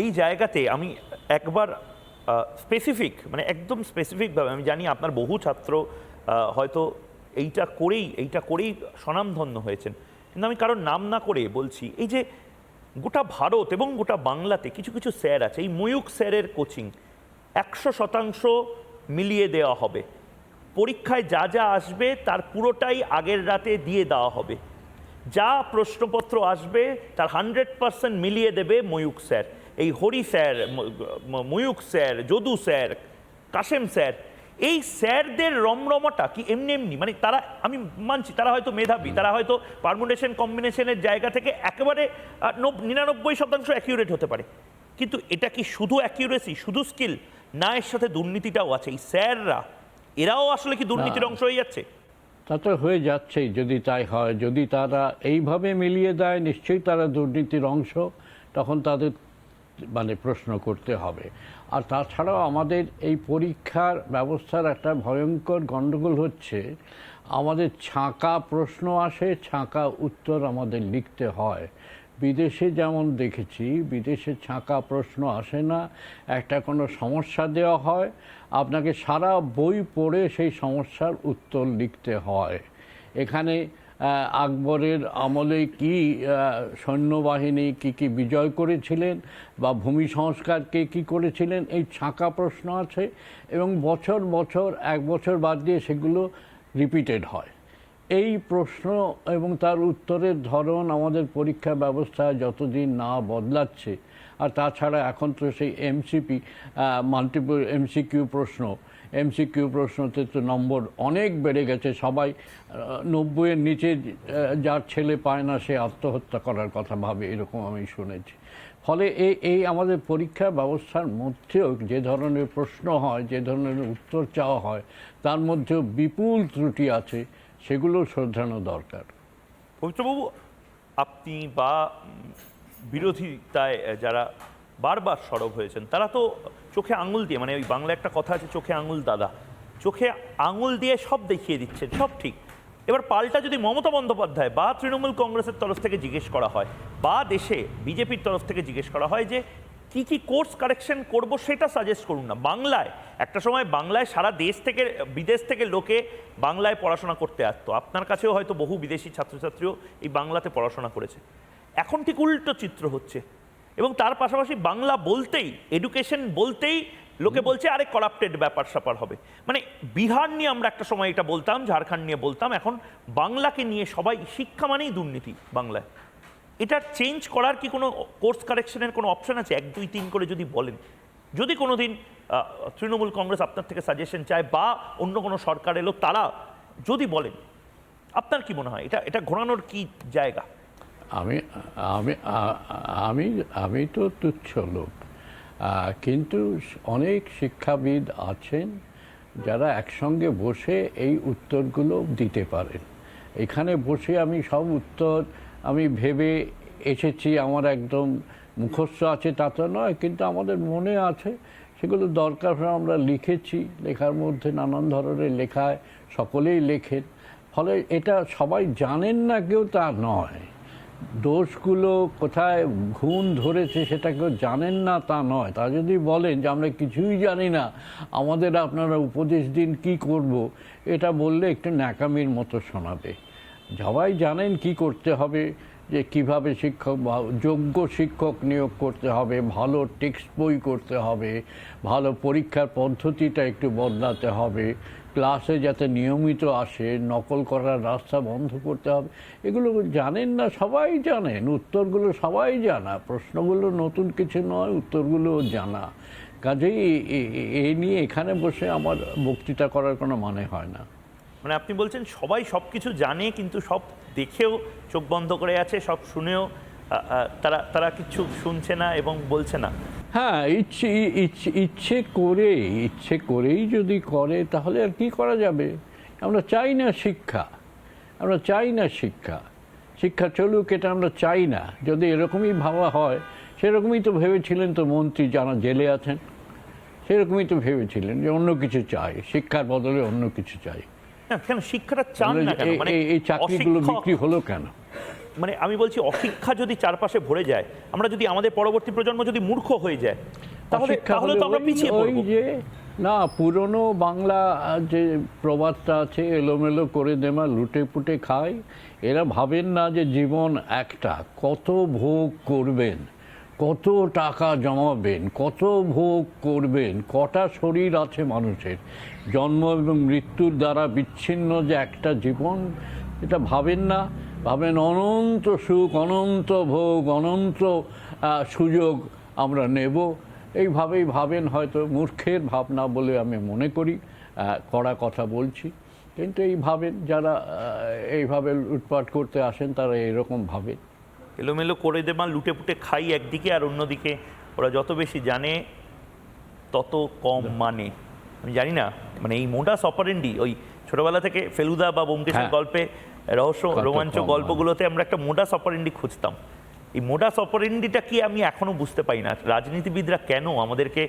এই জায়গাতে আমি একবার স্পেসিফিক মানে একদম স্পেসিফিকভাবে আমি জানি আপনার বহু ছাত্র হয়তো এইটা করেই এইটা করেই স্বনামধন্য হয়েছেন। কিন্তু আমি কারোর নাম না করে বলছি, এই যে গোটা ভারত এবং গোটা বাংলাতে কিছু কিছু স্যার আছে, এই ময়ূক স্যারের কোচিং, একশো শতাংশ মিলিয়ে দেওয়া হবে। পরীক্ষায় যা যা আসবে, তার পুরোটাই আগের রাতে দিয়ে দেওয়া হবে। যা প্রশ্নপত্র আসবে তার হান্ড্রেড পার্সেন্ট মিলিয়ে দেবে ময়ূক স্যার। এই Hari sir Mayukh sir Jadu sir Kashem sir এই স্যারদের রমরমাটা কি এমনি এমনি? মানে তারা আমি মানছি তারা হয়তো মেধাবী তারা হয়তো পারমুটেশন কম্বিনেশনের জায়গা থেকে একেবারে নিরানব্বই শতাংশ অ্যাকিউরেট হতে পারে। কিন্তু এটা কি শুধু অ্যাকিউরেসি শুধু স্কিল না এর সাথে দুর্নীতিটাও আছে। এই স্যাররা এরাও আসলে কি দুর্নীতির অংশ হয়ে যাচ্ছে? তা তো হয়ে যাচ্ছেই, যদি তাই হয়। যদি তারা এইভাবে মিলিয়ে দেয়, নিশ্চয়ই তারা দুর্নীতির অংশ, তখন তাদের মানে প্রশ্ন করতে হবে। আর তাছাড়াও আমাদের এই পরীক্ষার ব্যবস্থার একটা ভয়ঙ্কর গণ্ডগোল হচ্ছে, আমাদের ছাঁকা প্রশ্ন আসে, ছাঁকা উত্তর আমাদের লিখতে হয়। বিদেশে যেমন দেখেছি, বিদেশে ছাঁকা প্রশ্ন আসে না, একটা কোনো সমস্যা দেওয়া হয়, আপনাকে সারা বই পড়ে সেই সমস্যার উত্তর লিখতে হয়। এখানে আকবরের আমলে কি সৈন্যবাহিনী কি কি বিজয় করেছিলেন বা ভূমি সংস্কারকে কি করেছিলেন, এই ছাঁকা প্রশ্ন আছে এবং বছর বছর, এক বছর বাদ দিয়ে সেগুলো রিপিটেড হয়। এই প্রশ্ন এবং তার উত্তরের ধরন আমাদের পরীক্ষা ব্যবস্থা যতদিন না বদলাচ্ছে, আর তাছাড়া এখন তো সেই এমসিপি মাল্টিপল এমসিকিউ প্রশ্ন এমসিকিউ প্রশ্নতে তো নম্বর অনেক বেড়ে গেছে, সবাই নব্বইয়ের নিচে যার ছেলে পায় না সে আত্মহত্যা করার কথা ভাবে, এরকম আমি শুনেছি। ফলে এই এই আমাদের পরীক্ষা ব্যবস্থার মধ্যেও যে ধরনের প্রশ্ন হয়, যে ধরনের উত্তর চাওয়া হয়, তার মধ্যেও বিপুল ত্রুটি আছে। সেগুলো শোধরানো দরকার। পবিত্রবাবু, আপনি বা বিরোধিতায় যারা বারবার সরব হয়েছেন, তারা তো চোখে আঙুল দিয়ে মানে ওই বাংলা একটা কথা আছে, চোখে আঙুল দাদা, চোখে আঙুল দিয়ে সব দেখিয়ে দিচ্ছেন, সব ঠিক। এবার পাল্টা যদি মমতা বন্দ্যোপাধ্যায় বা তৃণমূল কংগ্রেসের তরফ থেকে জিজ্ঞেস করা হয়, বা দেশে বিজেপির তরফ থেকে জিজ্ঞেস করা হয় যে কি কি কোর্স কারেকশন করব সেটা সাজেস্ট করুন না। বাংলায় একটা সময় বাংলায় সারা দেশ থেকে বিদেশ থেকে লোকে বাংলায় পড়াশোনা করতে আসতো। আপনার কাছেও হয়তো বহু বিদেশি ছাত্রছাত্রীও এই বাংলাতে পড়াশোনা করেছে। এখন ঠিক উল্টো চিত্র হচ্ছে। এবং তার পাশাপাশি বাংলা বলতেই এডুকেশন বলতেই লোকে বলছে আরে করাপ্টেড ব্যাপার স্যাপার হবে। মানে বিহার নিয়ে আমরা একটা সময় এটা বলতাম ঝাড়খণ্ড নিয়ে বলতাম এখন বাংলাকে নিয়ে সবাই শিক্ষা মানেই দুর্নীতি বাংলায়। এটা চেঞ্জ করার কি কোনো কোর্স কারেকশনের কোনো অপশন আছে? এক, দুই, তিন করে যদি বলেন। যদি কোনো দিন তৃণমূল কংগ্রেস আপনার থেকে সাজেশন চায় বা অন্য কোনো সরকার এলো তারা যদি বলেন, আপনার কি মনে হয়? এটা এটা ঘোরানোর কি জায়গা? আমি আমি আমি আমি তো তুচ্ছ লোক। কিন্তু অনেক শিক্ষাবিদ আছেন যারা একসঙ্গে বসে এই উত্তরগুলো দিতে পারেন। এখানে বসে আমি সব উত্তর আমি ভেবে এসেছি, আমার একদম মুখস্থ আছে তা তো নয়, কিন্তু আমাদের মনে আছে। সেগুলো দরকার আমরা লিখেছি, লেখার মধ্যে নানান ধরনের লেখায় সকলেই লেখেন। ফলে এটা সবাই জানেন না কেউ তা নয়। দোষগুলো কোথায় ঘুণ ধরেছে সেটা কেউ জানেন না তা নয়। তা যদি বলেন যে আমরা কিছুই জানি না, আমাদের আপনারা উপদেশ দিন কি করব, এটা বললে একটু ন্যাকামির মতো শোনাবে। সবাই জানেন কি করতে হবে, যে কীভাবে শিক্ষক যোগ্য শিক্ষক নিয়োগ করতে হবে, ভালো টেক্সট বই করতে হবে, ভালো পরীক্ষার পদ্ধতিটা একটু বদলাতে হবে, ক্লাসে যাতে নিয়মিত আসে, নকল করার রাস্তা বন্ধ করতে হবে। এগুলো জানেন না সবাই জানেন, উত্তরগুলো সবাই জানা, প্রশ্নগুলো নতুন কিছু নয়, উত্তরগুলো জানা। কাজেই এ নিয়ে এখানে বসে আমার বক্তৃতা করার কোনো মানে হয় না। মানে আপনি বলছেন সবাই সব কিছু জানে, কিন্তু সব দেখেও চোখ বন্ধ করে আছে, সব শুনেও তারা তারা কিছু শুনছে না এবং বলছে না। হ্যাঁ ইচ্ছে ইচ্ছে ইচ্ছে করে ইচ্ছে করেই যদি করে, তাহলে আর কি করা যাবে? আমরা চাই না শিক্ষা। আমরা চাই না শিক্ষা। শিক্ষা চলুক, এটা আমরা চাই না। যদি এরকমই ভাবা হয়, সেরকমই তো ভেবেছিলেন তো মন্ত্রী যারা জেলে আছেন। সেরকমই তো ভেবেছিলেন যে অন্য কিছু চাই, শিক্ষার বদলে অন্য কিছু চাই। না, কেন শিক্ষাটা চান না কেন? মানে এই- চাকরিগুলো বিক্রি হলো কেন? মানে আমি বলছি অশিক্ষা যদি চারপাশে ভরে যায় আমরা যদি আমাদের পরবর্তী প্রজন্ম যদি মূর্খ হয়ে যায় তাহলে তাহলে তো আমরা পিছিয়ে পড়ব। যে না পুরনো বাংলা যে প্রবাদটা আছে এলোমেলো করে দেমা লুটে পুটে খায় এরা ভাবেন না যে জীবন একটা কত ভোগ করবেন? কত টাকা জমাবেন, কত ভোগ করবেন, কটা শরীর আছে মানুষের, জন্ম এবং মৃত্যুর দ্বারা বিচ্ছিন্ন যে একটা জীবন, এটা ভাবেন না। ভাবেন অনন্ত সুখ, অনন্ত ভোগ, অনন্ত সুযোগ আমরা নেব। এইভাবেই ভাবেন হয়তো মূর্খের ভাবনা বলে আমি মনে করি কড়া কথা বলছি। কিন্তু এই ভাবেন, যারা এইভাবে লুটপাট করতে আসেন, তারা এরকম ভাবেন। এলোমেলো করে দেবা লুটে পুটে খাই একদিকে আর অন্যদিকে। ওরা যত বেশি জানে তত কম মানে। আমি জানি না মানে এই মোডাস অপারেন্ডি ওই ছোটবেলা থেকে ফেলুদা বা বোমকেশের হ্যাঁ। গল্পে রহস্য রোমাঞ্চ গল্পগুলোতে আমরা একটা মোডাস অপারেন্ডি খুঁজতাম। এই মোডাস অপারেন্ডিটা কি আমি এখনও বুঝতে পারি না। রাজনীতিবিদরা কেন আমাদেরকে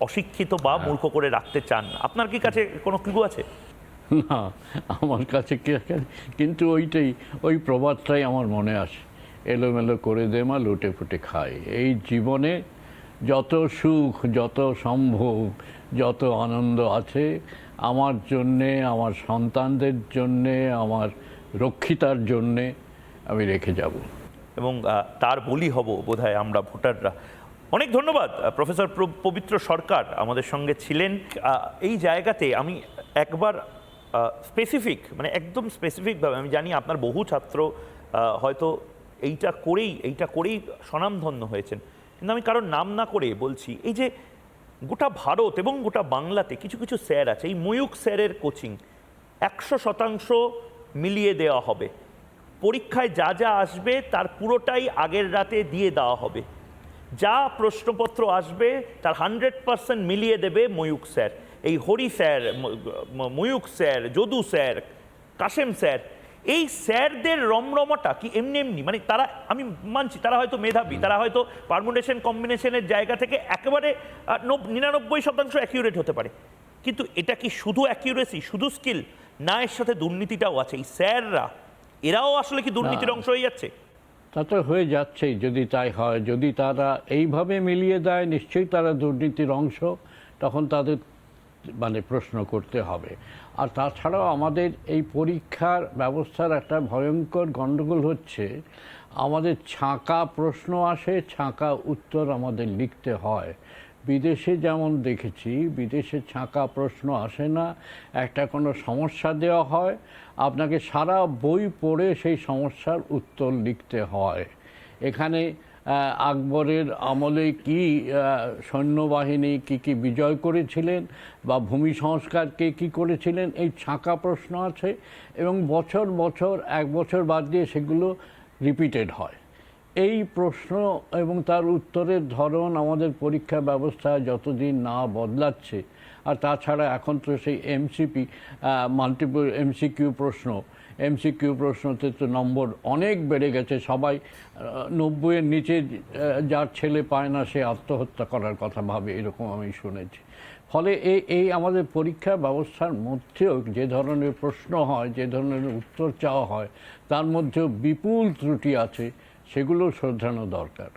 অশিক্ষিত বা হ্যাঁ। মূর্খ করে রাখতে চান? আপনার কি কাছে কোনো ক্লু আছে? না আমার কাছে কে- কিন্তু ওইটাই ওই প্রবাদটাই আমার মনে আসে এলোমেলো করে দে মা, লুটে ফুটে খায় এই জীবনে যত সুখ, যত সম্ভব যত আনন্দ আছে, আমার জন্যে, আমার সন্তানদের জন্যে, আমার রক্ষিতার জন্যে আমি রেখে যাব। এবং তার বলি হব বোধহয় আমরা ভোটাররা। অনেক ধন্যবাদ প্রফেসর পবিত্র সরকার আমাদের সঙ্গে ছিলেন। এই জায়গাতে আমি একবার স্পেসিফিক মানে একদম স্পেসিফিকভাবে আমি জানি আপনার বহু ছাত্র হয়তো এইটা করেই এইটা করেই স্বনামধন্য হয়েছেন। কিন্তু আমি কারোর নাম না করে বলছি, এই যে গোটা ভারত এবং গোটা বাংলাতে কিছু কিছু স্যার আছে, এই ময়ূক স্যারের কোচিং, একশো শতাংশ মিলিয়ে দেওয়া হবে। পরীক্ষায় যা যা আসবে তার পুরোটাই আগের রাতে দিয়ে দেওয়া হবে। যা প্রশ্নপত্র আসবে তার হান্ড্রেড পার্সেন্ট মিলিয়ে দেবে ময়ূক স্যার। এই Hari sir Mayukh sir, Jadu sir, Kashem sir এই স্যারদের রমরমাটা কি এমনি এমনি? মানে তারা আমি মানছি তারা হয়তো মেধাবী তারা হয়তো পারমুনেশন কম্বিনেশনের জায়গা থেকে একেবারে নিরানব্বই শতাংশ অ্যাকিউরেট হতে পারে। কিন্তু এটা কি শুধু অ্যাকিউরেসি শুধু স্কিল না এর সাথে দুর্নীতিটাও আছে। এই স্যাররা এরাও আসলে কি দুর্নীতির অংশ হয়ে যাচ্ছে? তা তো হয়ে যাচ্ছেই যদি তাই হয়। যদি তারা এইভাবে মিলিয়ে দেয় নিশ্চয়ই তারা দুর্নীতির অংশ। তখন তাদের মানে প্রশ্ন করতে হবে। আর তাছাড়াও আমাদের এই পরীক্ষার ব্যবস্থার একটা ভয়ঙ্কর গণ্ডগোল হচ্ছে, আমাদের ছাঁকা প্রশ্ন আসে, ছাঁকা উত্তর আমাদের লিখতে হয়। বিদেশে যেমন দেখেছি, বিদেশে ছাঁকা প্রশ্ন আসে না, একটা কোনো সমস্যা দেওয়া হয়, আপনাকে সারা বই পড়ে সেই সমস্যার উত্তর লিখতে হয়। এখানে আকবরের আমলে কি সৈন্যবাহিনী কি কি বিজয় করেছিলেন বা ভূমি সংস্কার কে কি করেছিলেন, এই ছাঁকা প্রশ্ন আছে এবং বছর বছর, এক বছর বাদ দিয়ে সেগুলো রিপিটেড হয়। এই প্রশ্ন এবং তার উত্তরের ধরন আমাদের পরীক্ষা ব্যবস্থা যতদিন না বদলাচ্ছে আর তাছাড়া এখন তো সেই এমসিপি মাল্টিপল এমসিকিউ প্রশ্ন। এমসিকিউ প্রশ্নতে তো নম্বর অনেক বেড়ে গেছে। সবাই নব্বইয়ের নিচে যার ছেলে পায় না সে আত্মহত্যা করার কথা ভাবে, এরকম আমি শুনেছি। ফলে এই এই আমাদের পরীক্ষা ব্যবস্থার মধ্যেও যে ধরনের প্রশ্ন হয়, যে ধরনের উত্তর চাওয়া হয়, তার মধ্যেও বিপুল ত্রুটি আছে, সেগুলো শোধরানো দরকার।